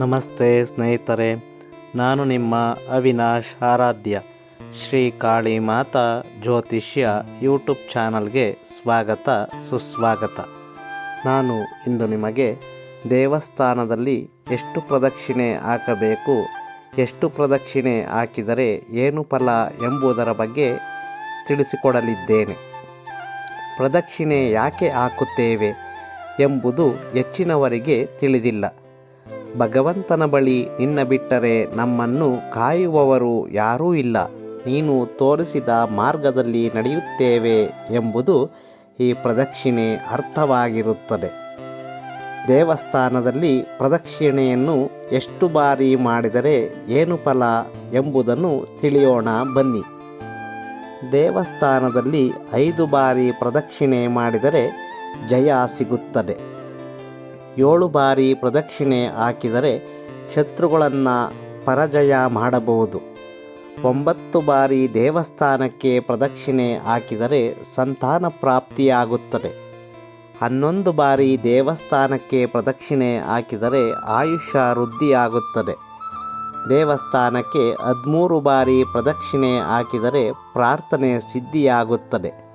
ನಮಸ್ತೆ ಸ್ನೇಹಿತರೆ, ನಾನು ನಿಮ್ಮ ಅವಿನಾಶ್ ಆರಾಧ್ಯ. ಶ್ರೀ ಕಾಳಿ ಮಾತಾ ಜ್ಯೋತಿಷ್ಯ ಯೂಟ್ಯೂಬ್ ಚಾನಲ್ಗೆ ಸ್ವಾಗತ, ಸುಸ್ವಾಗತ. ನಾನು ಇಂದು ನಿಮಗೆ ದೇವಸ್ಥಾನದಲ್ಲಿ ಎಷ್ಟು ಪ್ರದಕ್ಷಿಣೆ ಹಾಕಬೇಕು, ಎಷ್ಟು ಪ್ರದಕ್ಷಿಣೆ ಹಾಕಿದರೆ ಏನು ಫಲ ಎಂಬುದರ ಬಗ್ಗೆ ತಿಳಿಸಿಕೊಡಲಿದ್ದೇನೆ. ಪ್ರದಕ್ಷಿಣೆ ಯಾಕೆ ಹಾಕುತ್ತೇವೆ ಎಂಬುದು ಹೆಚ್ಚಿನವರಿಗೆ ತಿಳಿದಿಲ್ಲ. ಭಗವಂತನ ಬಳಿ ನಿನ್ನ ಬಿಟ್ಟರೆ ನಮ್ಮನ್ನು ಕಾಯುವವರು ಯಾರೂ ಇಲ್ಲ. ನೀನು ತೋರಿಸಿದ ಮಾರ್ಗದಲ್ಲಿ ನಡೆಯುತ್ತೇವೆ ಎಂಬುದು ಈ ಪ್ರದಕ್ಷಿಣೆ ಅರ್ಥವಾಗಿರುತ್ತದೆ. ದೇವಸ್ಥಾನದಲ್ಲಿ ಪ್ರದಕ್ಷಿಣೆಯನ್ನು ಎಷ್ಟು ಬಾರಿ ಮಾಡಿದರೆ ಏನು ಫಲ ಎಂಬುದನ್ನು ತಿಳಿಯೋಣ ಬನ್ನಿ. ದೇವಸ್ಥಾನದಲ್ಲಿ ಐದು ಬಾರಿ ಪ್ರದಕ್ಷಿಣೆ ಮಾಡಿದರೆ ಜಯ ಸಿಗುತ್ತದೆ. ಏಳು ಬಾರಿ ಪ್ರದಕ್ಷಿಣೆ ಹಾಕಿದರೆ ಶತ್ರುಗಳನ್ನು ಪರಾಜಯ ಮಾಡಬಹುದು. ಒಂಬತ್ತು ಬಾರಿ ದೇವಸ್ಥಾನಕ್ಕೆ ಪ್ರದಕ್ಷಿಣೆ ಹಾಕಿದರೆ ಸಂತಾನ ಪ್ರಾಪ್ತಿಯಾಗುತ್ತದೆ. ಹನ್ನೊಂದು ಬಾರಿ ದೇವಸ್ಥಾನಕ್ಕೆ ಪ್ರದಕ್ಷಿಣೆ ಹಾಕಿದರೆ ಆಯುಷ್ಯ ವೃದ್ಧಿಯಾಗುತ್ತದೆ. ದೇವಸ್ಥಾನಕ್ಕೆ ಹದಿಮೂರು ಬಾರಿ ಪ್ರದಕ್ಷಿಣೆ ಹಾಕಿದರೆ ಪ್ರಾರ್ಥನೆ ಸಿದ್ಧಿಯಾಗುತ್ತದೆ.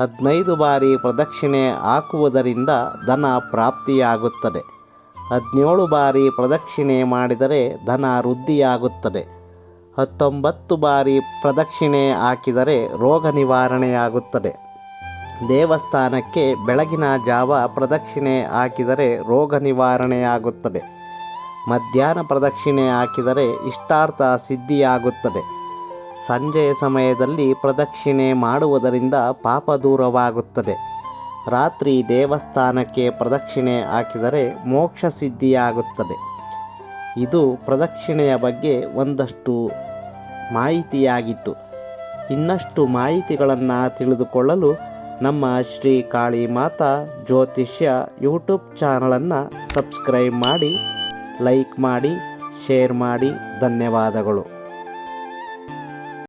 ಹದಿನೈದು ಬಾರಿ ಪ್ರದಕ್ಷಿಣೆ ಹಾಕುವುದರಿಂದ ಧನ ಪ್ರಾಪ್ತಿಯಾಗುತ್ತದೆ. ಹದಿನೇಳು ಬಾರಿ ಪ್ರದಕ್ಷಿಣೆ ಮಾಡಿದರೆ ಧನ ವೃದ್ಧಿಯಾಗುತ್ತದೆ. ಹತ್ತೊಂಬತ್ತು ಬಾರಿ ಪ್ರದಕ್ಷಿಣೆ ಹಾಕಿದರೆ ರೋಗ ನಿವಾರಣೆಯಾಗುತ್ತದೆ. ದೇವಸ್ಥಾನಕ್ಕೆ ಬೆಳಗಿನ ಜಾವ ಪ್ರದಕ್ಷಿಣೆ ಹಾಕಿದರೆ ರೋಗ ನಿವಾರಣೆಯಾಗುತ್ತದೆ. ಮಧ್ಯಾಹ್ನ ಪ್ರದಕ್ಷಿಣೆ ಹಾಕಿದರೆ ಇಷ್ಟಾರ್ಥ ಸಿದ್ಧಿಯಾಗುತ್ತದೆ. ಸಂಜೆಯ ಸಮಯದಲ್ಲಿ ಪ್ರದಕ್ಷಿಣೆ ಮಾಡುವುದರಿಂದ ಪಾಪ ದೂರವಾಗುತ್ತದೆ. ರಾತ್ರಿ ದೇವಸ್ಥಾನಕ್ಕೆ ಪ್ರದಕ್ಷಿಣೆ ಹಾಕಿದರೆ ಮೋಕ್ಷ ಸಿದ್ಧಿಯಾಗುತ್ತದೆ. ಇದು ಪ್ರದಕ್ಷಿಣೆಯ ಬಗ್ಗೆ ಒಂದಷ್ಟು ಮಾಹಿತಿಯಾಗಿತ್ತು. ಇನ್ನಷ್ಟು ಮಾಹಿತಿಗಳನ್ನು ತಿಳಿದುಕೊಳ್ಳಲು ನಮ್ಮ ಶ್ರೀ ಕಾಳಿ ಮಾತಾ ಜ್ಯೋತಿಷ್ಯ ಯೂಟ್ಯೂಬ್ ಚಾನಲನ್ನು ಸಬ್ಸ್ಕ್ರೈಬ್ ಮಾಡಿ, ಲೈಕ್ ಮಾಡಿ, ಶೇರ್ ಮಾಡಿ. ಧನ್ಯವಾದಗಳು.